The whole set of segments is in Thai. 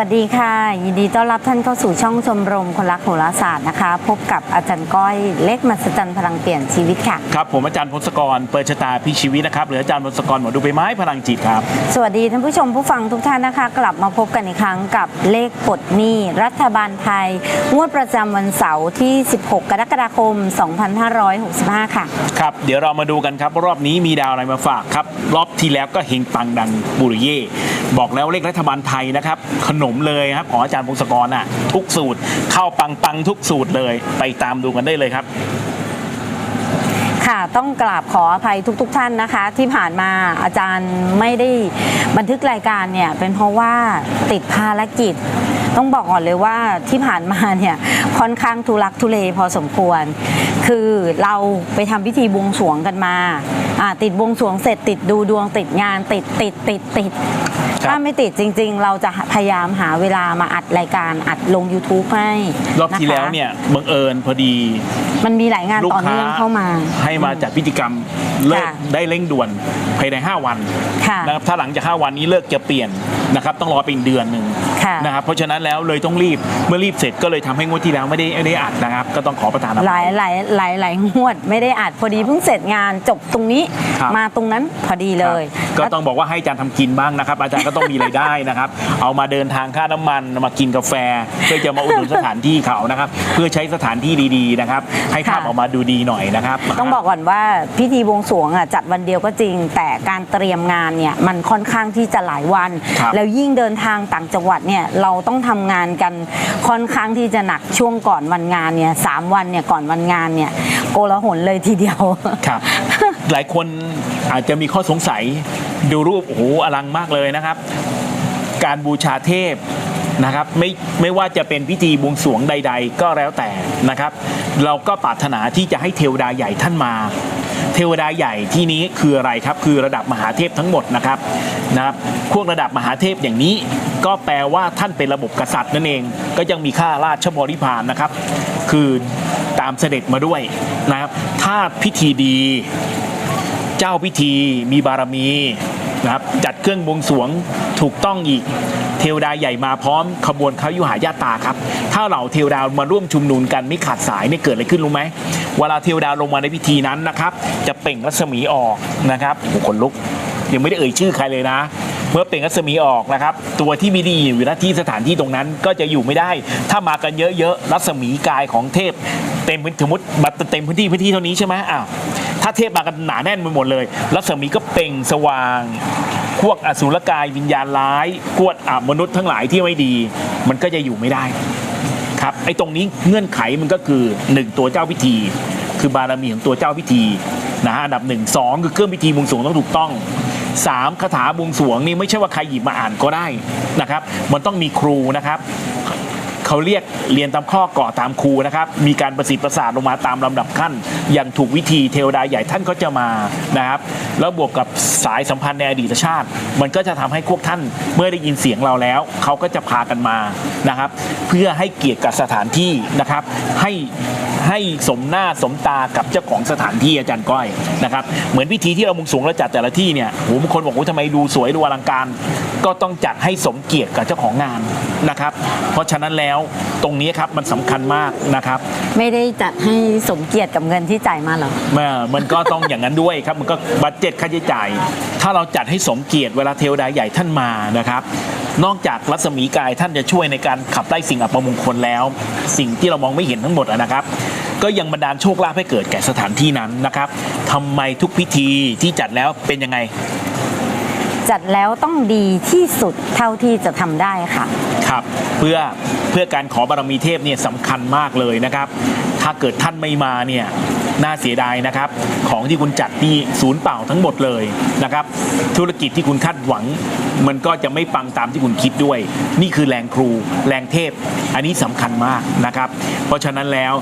วัสดีค่ะ ยินดีต้อนรับท่านเข้าสู่ช่องชมรมคนรักโหราศาสตร์นะคะ พบกับอาจารย์ก้อยเลขมหัศจรรย์พลังเปลี่ยนชีวิตค่ะ ครับผมอาจารย์พศกรเปิดชะตาพี่ชีวิตนะครับหรืออาจารย์พศกรหมอดูใบไม้พลังจิตครับ สวัสดีท่านผู้ชมผู้ฟังทุกท่านนะคะ กลับมาพบกันอีกครั้งกับเลขปลดหนี้รัฐบาลไทยงวดประจำวันเสาร์ที่ 16 กรกฎาคม 2565 ค่ะ ครับเดี๋ยวเรามาดูกันครับว่ารอบนี้มีดาวอะไรมาฝากครับรอบที่แล้วก็เฮงปังดังบุริเย่บอกแล้วเลขรัฐบาลไทยนะครับขนมเลยครับของอาจารย์พงศกรน่ะทุกสูตรเข้าปังปังทุกสูตรเลย ไปตามดูกันได้เลยครับค่ะต้องกราบขออภัยทุกๆทท่านนะคะ ที่ผ่านมาอาจารย์ไม่ได้บันทึกรายการเนี่ยเป็นเพราะว่าติดภารกิจ ต้องบอกก่อนเลยว่าที่ผ่านมาเนี่ยค่อนข้างทุลักทุเลพอสมควร คือเราไปทำพิธีบวงสรวงกันมาอ่าติดบวงสรวงเสร็จติดดูดวงติดงานติดติดติดติดครับถ้าไม่ติดจริง ๆ เราจะพยายามหาเวลามาอัดรายการอัดลง YouTube ให้รอบที่ะคะแล้วเนี่ยบังเอิญพอดี มันมีหลายงานลูกต่อค้าเนื่องเข้ามา ให้มาจัดพิธีกรรมเลิกค่ะได้เร่งด่วนภายใน 5 วันค่ะนะครับถ้าหลังจาก 5 วันนี้เลิกจะเปลี่ยนนะครับต้องรอไปอีกเดือนหนึ่ง ค่ะนะครับเพราะฉะนั้นแล้วเลยต้องรีบเมื่อรีบเสร็จก็เลยทำให้งวดที่แล้วไม่ได้ไม่ได้อัดนะครับ ก็ต้องขอประทานอภัยหลายหลายหลายหลายงวดไม่ได้อัดพอดีเพิ่งเสร็จงานจบตรงนี้ครับ มาตรงนั้นพอดีเลยครับก็ต้องบอกว่าให้อาจารย์ทำกินบ้างนะครับ อาจารย์ก็ต้องมีรายได้นะครับ เอามาเดินทางค่าน้ำมันมากินกาแฟ เพื่อจะมาอุดหนุนสถานที่เขานะครับ เพื่อใช้สถานที่ดีๆนะครับ ให้ภาพค่ะออกมาดูดีหน่อยนะครับ ต้องบอกก่อนว่าพิธีบวงสรวงอะจัดวันเดียวก็จริง แต่การเตรียมงานเนี่ยมันค่อนข้างที่จะหลายวัน ครับแล้วยิ่งเดินทางต่างจังหวัดเนี่ยเราต้องทำงานกันค่อนข้างที่จะหนักช่วงก่อนวันงานเนี่ยสามวันเนี่ยก่อนวันงานเนี่ยโกลาหลเลยทีเดียวครับหลายคนอาจจะมีข้อสงสัยดูรูปโอ้โหอลังมากเลยนะครับ การบูชาเทพนะครับไม่ไม่ว่าจะเป็นพิธีบวงสรวงใด ๆ ก็แล้วแต่นะครับ เราก็ปรารถนาที่จะให้เทวดาใหญ่ท่านมา เทวดาใหญ่ที่นี้คืออะไรครับ คือระดับมหาเทพทั้งหมดนะครับนะครับพวกระดับมหาเทพอย่างนี้ ก็แปลว่าท่านเป็นระบบกษัตริย์นั่นเอง ก็ยังมีข้าราชบริพารนะครับ คือตามเสด็จมาด้วยนะครับ ถ้าพิธีดี เจ้าพิธีมีบารมี นะครับจัดเครื่องบวงสวงถูกต้องอีก เทวดาใหญ่มาพร้อมขบวนเขายุหายาตาครับ ถ้าเหล่าเทวดามาร่วมชุมนุมกันไม่ขาดสายเนี่ยเกิดอะไรขึ้นรู้ไหมเวลาเทวดาลงมาในพิธีนั้นนะครับ จะเปล่งรัศมีออกนะครับโอ้โหขนลุกยังไม่ได้เอ่ยชื่อใครเลยนะ เมื่อเปล่งรัศมีออกนะครับ ตัวที่ไม่ดีอยู่ณที่สถานที่ตรงนั้นก็จะอยู่ไม่ได้ ถ้ามากันเยอะๆรัศมีกายของเทพเต็มพื้นสมมติบัตรเต็มพื้นที่พื้นที่เท่านี้ใช่ไหมอ้าว ถ้าเทพมากันหนาแน่นไปหมดเลย รัศมีก็เปล่งสว่างพวกอสุรกายวิญญาณร้ายพวกอะมนุษย์ทั้งหลายที่ไม่ดี มันก็จะอยู่ไม่ได้ครับไอ้ตรงนี้เงื่อนไขมันก็คือหนึ่งตัวเจ้าพิธี คือบารมีของตัวเจ้าพิธีนะฮะอันดับหนึ่งสองคือเครื่องพิธีบวงสรวงต้องถูกต้องสามคาถาบวงสรวงนี่ไม่ใช่ว่าใครหยิบมาอ่านก็ได้นะครับ มันต้องมีครูนะครับ เขาเรียกเรียนตามข้อก่อตามครูนะครับ มีการประสิทธิ์ประสาทลงมาตามลำดับขั้น อย่างถูกวิธีเทวดาใหญ่ท่านก็จะมานะครับ แล้วบวกกับสายสัมพันธ์ในอดีตชาติ มันก็จะทำให้พวกท่านเมื่อได้ยินเสียงเราแล้ว เขาก็จะพากันมานะครับ เพื่อให้เกียรติกับสถานที่นะครับ ให้ให้สมหน้าสมตากับเจ้าของสถานที่อาจารย์ก้อยนะครับ เหมือนพิธีที่เรามุงสรวงเราจัดแต่ละที่เนี่ยโหบางคนบอกว่าทำไมดูสวยดูอลังการ ก็ต้องจัดให้สมเกียรติกับเจ้าของงานนะครับ เพราะฉะนั้นแล้วตรงนี้ครับมันสำคัญมากนะครับไม่ได้จัดให้สมเกียรติกับเงินที่จ่ายมาหรอกเมื่อมันก็ต้อง อย่างนั้นด้วยครับมันก็บัตเจ็ตค่าใช้จ่าย ถ้าเราจัดให้สมเกียรติเวลาเทวดาใหญ่ท่านมานะครับ นอกจากรัศมีกายท่านจะช่วยในการขับไล่สิ่งอัปมงคลแล้ว สิ่งที่เรามองไม่เห็นทั้งหมดอะนะครับ ก็ยังบันดาลโชคลาภให้เกิดแก่สถานที่นั้นนะครับทำไมทุกพิธีที่จัดแล้วเป็นยังไง จัดแล้วต้องดีที่สุดเท่าที่จะทำได้ค่ะ ครับเพื่อเพื่อการขอบารมีเทพเนี่ยสำคัญมากเลยนะครับ ถ้าเกิดท่านไม่มาเนี่ยน่าเสียดายนะครับ ของที่คุณจัดนี่ศูนย์เปล่าทั้งหมดเลยนะครับ ธุรกิจที่คุณคาดหวัง มันก็จะไม่ปังตามที่คุณคิดด้วย นี่คือแรงครูแรงเทพ อันนี้สำคัญมากนะครับ เพราะฉะนั้นแล้ว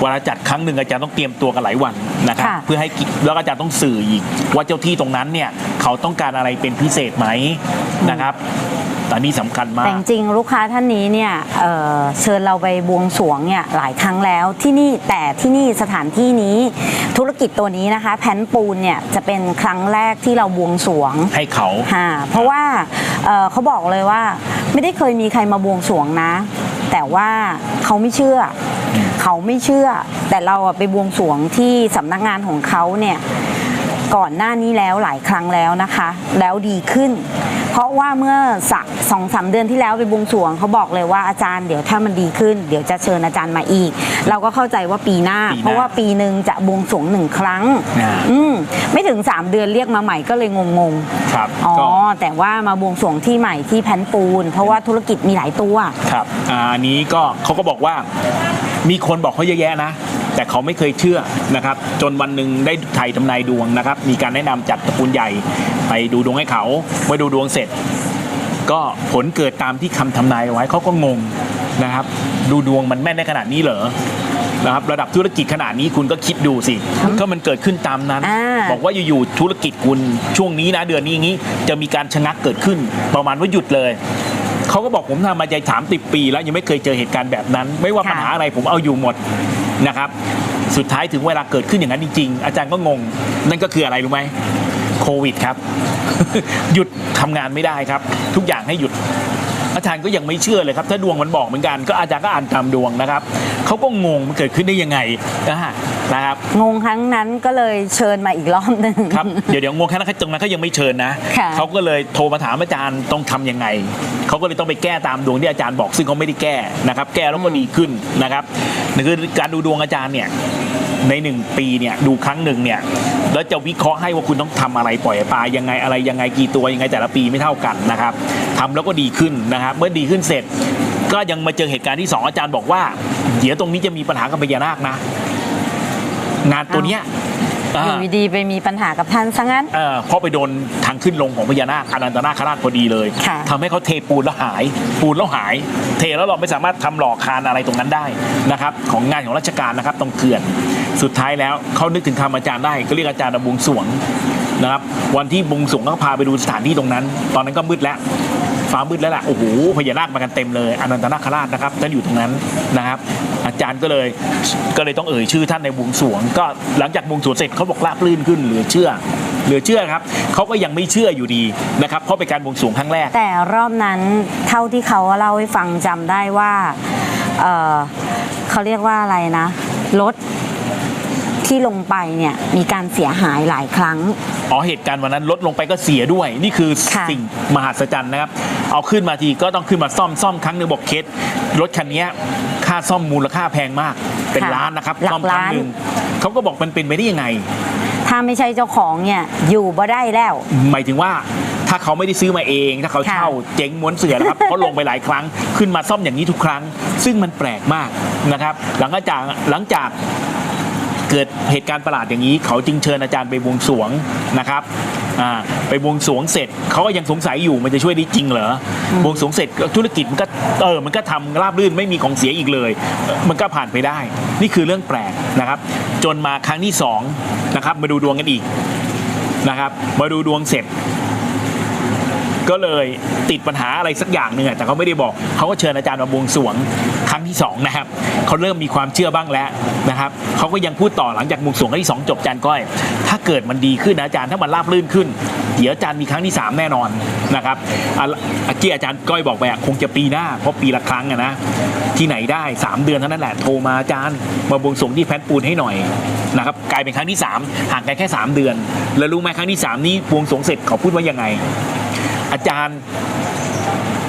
เวลาจัดครั้งหนึ่งอาจารย์ต้องเตรียมตัวกันหลายวันนะครับค่ะเพื่อให้กิแล้วอาจารย์ต้องสื่ออีก ว่าเจ้าที่ตรงนั้นเนี่ยเขาต้องการอะไรเป็นพิเศษไหมนะครับตอนนี้สำคัญมาแต่ก จริงๆลูกค้าท่านนี้เนี่ยเอ่อเชิญเราไปบวงสรวงเนี่ยหลายครั้งแล้วที่นี่แต่ที่นี่สถานที่นี้ธุรกิจตัวนี้นะคะ แผ่นปูนเนี่ยจะเป็นครั้งแรกที่เราบวงสรวง ให้เขา ค่ะเพราะว่าเอ่อเขาบอกเลยว่าไม่ได้เคยมีใครมาบวงสรวงนะ แต่ว่าเขาไม่เชื่อ เขาไม่เชื่อ แต่เราอะไปบวงสรวงที่สำนักงานของเขาเนี่ยก่อนหน้านี้แล้วหลายครั้งแล้วนะคะ แล้วดีขึ้น เพราะว่าเมื่อสักสองสามเดือนที่แล้วไปบวงสรวงเขาบอกเลยว่าอาจารย์เดี๋ยวถ้ามันดีขึ้น เดี๋ยวจะเชิญอาจารย์มาอีก เราก็เข้าใจว่าปีหน้า ปีหน้าเพราะว่าปีหนึ่งจะบวงสรวงหนึ่งครั้ง อ่า อืมไม่ถึง 3 เดือนเรียกมาใหม่ก็เลยงงๆครับอ๋อ ก็ แต่ว่ามาบวงสรวงที่ใหม่ที่แผ่นปูน เพราะว่าธุรกิจมีหลายตัว ครับอาอันนี้ก็เขาก็บอกว่า มีคนบอกเขาเยอะแยะนะ แต่เขาไม่เคยเชื่อนะครับ จนวันหนึ่งได้ไทยทำนายดวงนะครับ มีการแนะนำจากตระกูลใหญ่ไปดูดวงให้เขาเมื่อดูดวงเสร็จ ก็ผลเกิดตามที่คำทำนายเอาไว้เขาก็งงนะครับ ดูดวงมันแม่นได้ขนาดนี้เหรอนะครับระดับธุรกิจขนาดนี้คุณก็คิดดูสิ ก็มันเกิดขึ้นตามนั้น อ่า บอกว่าอยู่ๆธุรกิจคุณช่วงนี้นะเดือนนี้อย่างนี้จะมีการชะงักเกิดขึ้น ประมาณว่าหยุดเลย เขาก็บอกผมทำมาใจสามสิบปี แล้วยังไม่เคยเจอเหตุการณ์แบบนั้น ไม่ว่าค่ะปัญหาอะไรผมเอาอยู่หมดนะครับ สุดท้ายถึงเวลาเกิดขึ้นอย่างนั้นจริงๆ อาจารย์ก็งง นั่นก็คืออะไรรู้ไหมโควิดครับ หยุดทำงานไม่ได้ครับ ทุกอย่างให้หยุด อาจารย์ก็ยังไม่เชื่อเลยครับ ถ้าดวงมันบอกเหมือนกัน ก็อาจารย์ก็อ่านตามดวงนะครับเขาก็งงมันเกิดขึ้นได้ยังไงนะฮะนะครับงงครั้งนั้นก็เลยเชิญมาอีกรอบหนึ่ง ครับเดี๋ยวเดี๋ยวงงแค่นั้นตรงนั้นเขายังไม่เชิญนะค่ะ เขาก็เลยโทรมาถามอาจารย์ต้องทำยังไงเขาก็เลยต้องไปแก้ตามดวงที่อาจารย์บอกซึ่งเขาไม่ได้แก้นะครับ แก้แล้วก็ดีขึ้นนะครับนั่นคือการดูดวงอาจารย์เนี่ย ในหนึ่งปีเนี่ยดูครั้งหนึ่งเนี่ยแล้วจะวิเคราะห์ให้ว่าคุณต้องทำอะไรปล่อยปลายังไงอะไรยังไงกี่ตัวยังไงแต่ละปีไม่เท่ากันนะครับทำแล้วก็ดีขึ้นนะครับเมื่อดีขึ้นเสร็จ ก็ยังมาเจอเหตุการณ์ที่สองอาจารย์บอกว่า เดี๋ยวตรงนี้จะมีปัญหากับพญานาคนะ งานตัวเนี้ยออ่ายู่ดีๆไปมีปัญหากับท่านซะงั้นเอ่อเพราะไปโดนทางขึ้นลงของพญานาคอนันตนาคราชพอดีเลยค่ะทำให้เขาเทปูนแล้วหาย ปูนแล้วหาย เทแล้วเราไม่สามารถทำหล่อคานอะไรตรงนั้นได้นะครับ ของงานของราชการนะครับตรงเขื่อน สุดท้ายแล้วเขานึกถึงคำอาจารย์ได้ก็เรียกอาจารย์บวงสวงนะครับ วันที่บวงสวงก็พาไปดูสถานที่ตรงนั้น ตอนนั้นก็มืดแล้วฟ้ามืดแล้วล่ะโอ้โหพญานาคมากันเต็มเลยอนันตนาคราชนะครับท่านอยู่ตรงนั้นนะครับ อาจารย์ก็เลยก็เลยต้องเอ่ยชื่อท่านในบวงสวง ก็หลังจากบวงสวงเสร็จเขาบอกราบลื่นขึ้นเหลือเชื่อเหลือเชื่อครับเขาก็ยังไม่เชื่ออยู่ดีนะครับเพราะเป็นการบวงสวงครั้งแรก แต่รอบนั้นเท่าที่เขาเล่าให้ฟังจำได้ว่าเเขาเรียกว่าอะไรนะรถ ที่ลงไปเนี่ยมีการเสียหายหลายครั้ง อ๋อเหตุการณ์วันนั้นลดลงไปก็เสียด้วย นี่คือค่ะสิ่งมหัศจรรย์นะครับ เอาขึ้นมาทีก็ต้องขึ้นมาซ่อมซ่อมครั้งหนึ่งบอกเคสรถคันนี้ค่าซ่อมมูลค่าแพงมาก เป็นค่ะล้านนะครับหลักซ่อมครั้งล้าน หนึ่งเขาก็บอกมันเป็นไปได้ยังไง ถ้าไม่ใช่เจ้าของเนี่ยอยู่บ่ได้แล้ว หมายถึงว่าถ้าเขาไม่ได้ซื้อมาเอง ถ้าเขาค่ะ เช่าเจ๊งม้วนเสือนะครับ เขาลงไปหลายครั้ง ขึ้นมาซ่อมอย่างนี้ทุกครั้ง ซึ่งมันแปลกมากนะครับ หลังจากหลังจาก เกิดเหตุการณ์ประหลาดอย่างนี้ เขาจึงเชิญอาจารย์ไปบวงสรวงนะครับไปบวงสรวงเสร็จเขาก็ยังสงสัยอยู่มันจะช่วยได้จริงเหรอบวงสรวงเสร็จธุรกิจมันก็เออมันก็ทำราบรื่นไม่มีของเสียอีกเลย มันก็ผ่านไปได้ นี่คือเรื่องแปลกนะครับ จนมาครั้งที่สองนะครับมาดูดวงกันอีกนะครับมาดูดวงเสร็จ ก็เลยติดปัญหาอะไรสักอย่างหนึ่งแต่เขาไม่ได้บอกเขาก็เชิญอาจารย์มาบวงสรวงครั้งที่สองนะครับเขาเริ่มมีความเชื่อบ้างแล้วนะครับเขาก็ยังพูดต่อหลังจากบวงสรวงครั้งที่สองจบอาจารย์ก้อย ถ้าเกิดมันดีขึ้นนะอาจารย์ถ้ามันราบรื่นขึ้นเดี๋ยวอาจารย์มีครั้งที่สามแน่นอนนะครับอะอะที่อาจารย์ก้อยบอกไปคงจะปีหน้าเพราะปีละครั้งนะที่ไหนได้สามเดือนเท่านั้นแหละโทรมาอาจารย์มาบวงสรวงที่แพทปูนให้หน่อยนะครับกลายเป็นครั้งที่สามห่างกันแค่สามเดือน แล้วรู้ไหมครั้งที่สามนี้บวงสรวงเสร็จเขาพูดว่ายังไง อาจารย์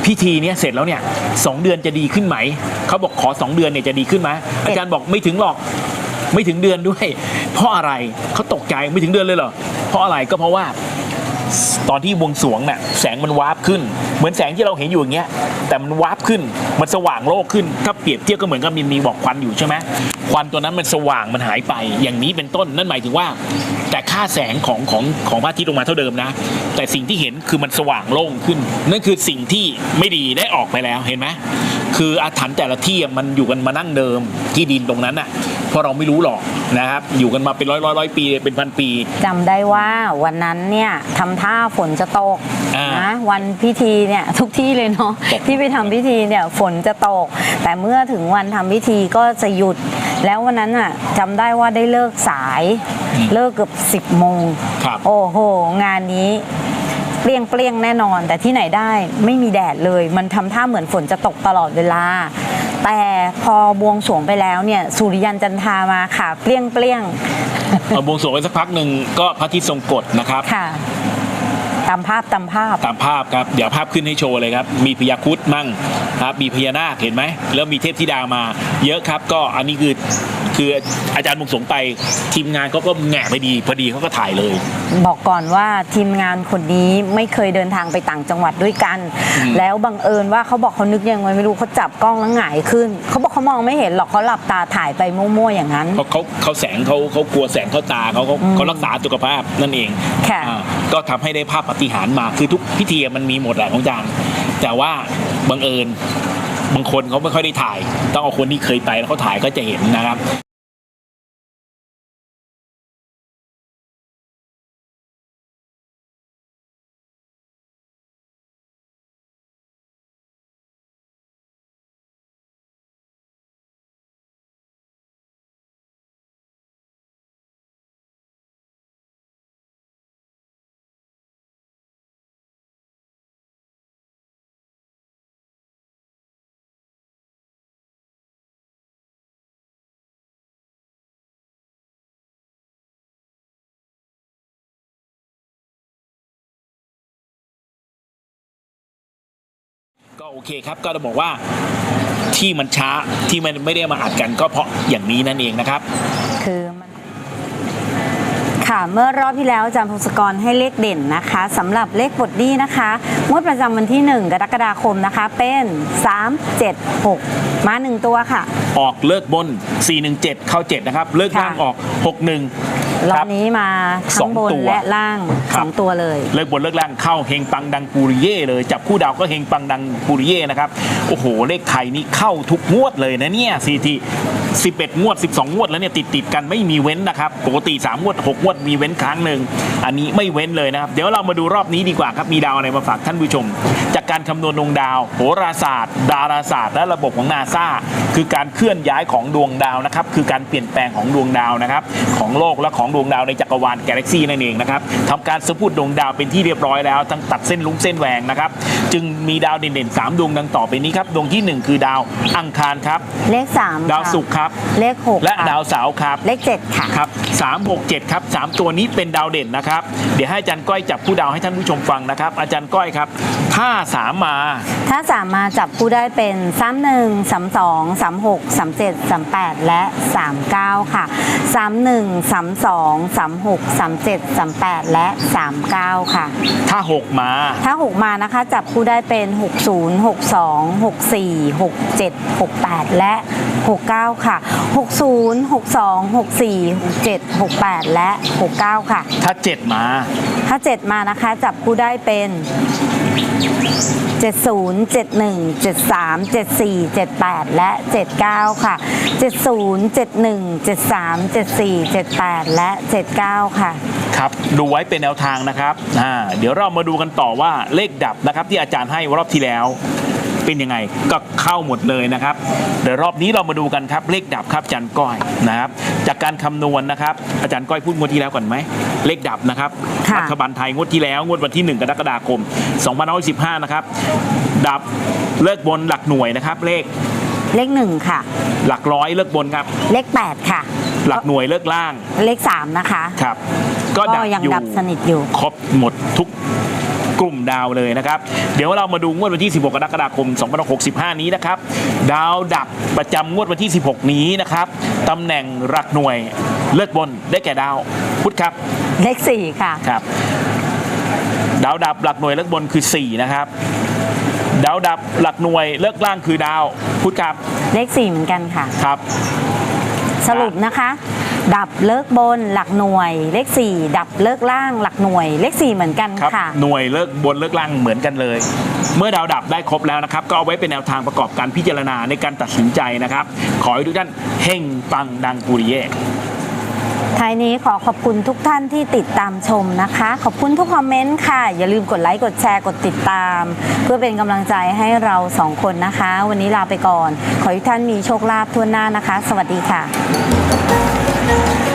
พิธีเนี้ยเสร็จแล้วเนี่ยสองเดือนจะดีขึ้นไหม เขาบอกขอสองเดือนเนี่ยจะดีขึ้นไหมอาจารย์บอกไม่ถึงหรอกไม่ถึงเดือนด้วย เพราะอะไรเขาตกใจไม่ถึงเดือนเลยเหรอเพราะอะไรก็เพราะว่าตอนที่บวงสวงน่ะแสงมันวาร์ปขึ้น เหมือนแสงที่เราเห็นอยู่อย่างเงี้ยแต่มันวาร์ปขึ้นมันสว่างโลกขึ้นถ้าเปรียบเทียบก็เหมือนกับมีมีบอกควันอยู่ใช่ไหมควันตัวนั้นมันสว่างมันหายไปอย่างนี้เป็นต้นนั่นหมายถึงว่า แต่ค่าแสงของของของพระอาทิตย์ลงมาเท่าเดิมนะ แต่สิ่งที่เห็นคือมันสว่างโล่งขึ้น นั่นคือสิ่งที่ไม่ดีได้ออกไปแล้วเห็นไหมคืออาถรรพ์แต่ละที่อะมันอยู่กันมานั่งเดิมที่ดินตรงนั้นอะเพราะเราไม่รู้หรอกนะครับ อยู่กันมาเป็นร้อยร้อยร้อยปีเป็นพันปีจำได้ว่าวันนั้นเนี่ยทำท่าฝนจะตกอ่านนะวันพิธีเนี่ยทุกที่เลยเนาะตกที่ไปทำพิธีเนี่ยฝนจะตก แต่เมื่อถึงวันทำพิธีก็จะหยุด แล้ววันนั้นอะจำได้ว่าได้เลิกสายเลิกเกือบ10 โมง ครับโอ้โห งานนี้เปรี้ยงเปรี้ยงๆแน่นอน แต่ที่ไหนได้ไม่มีแดดเลย มันทำท่าเหมือนฝนจะตกตลอดเวลา แต่พอบวงสรวงไปแล้วเนี่ยสุริยันจันทรามาค่ะ เปรี้ยงเปรี้ยงเอาบวงสรวงไปสักพักหนึ่งก็พระอาทิตย์ทรงกฎนะครับๆค่ะตามภาพตามภาพ ตามภาพครับ เดี๋ยวภาพขึ้นให้โชว์เลยครับ มีพญาครุดมั่งครับ มีพญานาคเห็นไหม แล้วมีเทพธิดามา เยอะครับ ก็อันนี้คือ คืออาจารย์มุงสงไปทีมงานเขาก็แหง่ไปดี พอดีเขาก็ถ่ายเลย บอกก่อนว่าทีมงานคนนี้ไม่เคยเดินทางไปต่างจังหวัดด้วยกันอืมแล้วบังเอิญว่าเขาบอกเขานึกยังไงไม่รู้เขาจับกล้องแล้วหงายขึ้นเขาบอกเขามองไม่เห็นหรอกเขาหลับตาถ่ายไปมั่วๆอย่างนั้นเขาเขาเขาแสงเขาเขากลัวแสงเข้าตาเขาเขาอืมเขารักษาสุขภาพนั่นเองค่ะอ่าก็ทำให้ได้ภาพปาฏิหารย์มาคือทุกพิธีมันมีหมดแหละของอาจารย์ แต่ว่าบังเอิญบางคนเขาไม่ค่อยได้ถ่าย ต้องเอาคนที่เคยไปแล้วเขาถ่ายก็จะเห็นนะครับ ก็โอเคครับก็จะบอกว่าที่มันช้าที่มันไม่ได้มาอัดกันก็เพราะอย่างนี้นั่นเองนะครับ คือมันค่ะ เมื่อรอบที่แล้วอาจารย์พงศกรให้เลขเด่นนะคะสำหรับเลขบทนี้นะคะงวดประจำวันที่ 1 กรกฎาคมนะคะ เป็น 3 7 6 มา 1 ตัวค่ะ ออกเลิกบน 417 เข้า 7 นะครับ เลิกล่างค่ะออก 61 รอครับบนี้มาสทั้องงบนตัว และล่างครับ2ตัวเลย เลิกบนเลิกล่างเข้าเฮงปังดังปูริเย่เลยจับคู่ดาวก็เฮงปังดังปูริเย่นะครับโอ้โหเลขไทยนี่เข้าทุกงวดเลยนะเนี่ยซีที 11 งวด 12 งวดแล้วเนี่ยติดติดๆกันไม่มีเว้นนะครับปกติ 3 งวด 6 งวดมีเว้นครั้งหนึ่งอันนี้ไม่เว้นเลยนะครับ เดี๋ยวเรามาดูรอบนี้ดีกว่าครับ มีดาวอะไรมาฝากท่านผู้ชม จากการคำนวณดวงดาว โหราศาสตร์ ดาราศาสตร์ และระบบของนาซาคือการเคลื่อนย้ายของดวงดาวนะครับคือการเปลี่ยนแปลงของดวงดาวนะครับของโลกและของดวงดาวในจักรวาลกาแล็กซี่นั่นเองนะครับทำการสมพูดดวงดาวเป็นที่เรียบร้อยแล้วทั้งตัดเส้นลุงเส้นแหวงนะครับจึงมีดาวเด่นๆ3ดวงดังต่อไปนี้ครับดวงทีหนึ่1 คือดาวอังคารครับเลข3ดาวศุกร์ครับเลข6และดาวเสาร์ครับเลข7ค่ะครับ3 6 7ครับ3ตัวนี้เป็นดาวเด่นนะครับ เดี๋ยวให้อาจารย์ก้อยจับผู้ดาวให้ท่านผู้ชมฟังนะครับ อาจารย์ก้อยครับ ถ้า3มา ถ้าสามมาจับคู่ได้เป็น31 32 36 37 38และ39ค่ะ31 32 36 37 38และ39ค่ะ ถ้า6มา ถ้า6มานะคะ จับคู่ได้เป็น60 62 64 67 68และ69ค่ะ60 62 64 67 68 และ 69 ค่ะ ถ้า7มา ถ้า 7 มานะคะ จับคู่ได้เป็น 70 71 73 74 78 และ 79 ค่ะ 70 71 73 74 78 และ 79 ค่ะ ครับดูไว้เป็นแนวทางนะครับอ่าเดี๋ยวเรามาดูกันต่อว่าเลขดับนะครับที่อาจารย์ให้รอบที่แล้ว เป็นยังไงก็เข้าหมดเลยนะครับ เดี๋ยวรอบนี้เรามาดูกันครับเลขดับครับอาจารย์ก้อยนะครับ จากการคำนวณนะครับ อาจารย์ก้อยพูดงวดที่แล้วก่อนไหมเลขดับนะครับค่ะ รัฐบาลไทยงวดที่แล้วงวดวันที่ 1 กรกฎาคม2515นะครับดับเลิกบนหลักหน่วยนะครับ เลขเลข1ค่ะ หลักร้อยเลิกบนครับ เลข8ค่ะ หลักหน่วยเลิกล่าง เลข3นะคะ ครับ ก็ก็ดับยังอยู่ดับสนิทอยู่ ครบหมดทุกกลุ่มดาวเลยนะครับ เดี๋ยวเรามาดูงวดวันที่ 16 กรกฎาคม 2565 นี้นะครับ ดาวดับประจำงวดวันที่ 16 นี้นะครับตำแหน่งหลักหน่วยเลิกบนได้แก่ดาว พุธครับ เลข 4 ค่ะครับ ดาวดับหลักหน่วยเลิกบนคือ 4 นะครับ ดาวดับหลักหน่วยเลิกล่างคือดาว พุธครับ เลข 4 เหมือนกันค่ะครับ สรุปนะคะ ดับเลิกบนหลักหน่วย เลข 4 ดับเลิกล่างหลักหน่วย เลข 4 เหมือนกันครับ ค่ะ หน่วยเลิกบนเลิกล่างเหมือนกันเลย เมื่อดาวดับได้ครบแล้วนะครับ ก็เอาไว้เป็นแนวทางประกอบการพิจารณาในการตัดสินใจนะครับ ขอให้ทุกท่านเฮงปังดังปุริเย่ ท้ายนี้ขอขอบคุณทุกท่านที่ติดตามชมนะคะ ขอบคุณทุกคอมเมนต์ค่ะ อย่าลืมกดไลค์ กดแชร์ กดติดตาม เพื่อเป็นกำลังใจให้เราสองคนนะคะ วันนี้ลาไปก่อน ขอให้ทุกท่านมีโชคลาภทั่วหน้านะคะ สวัสดีค่ะ Thank you.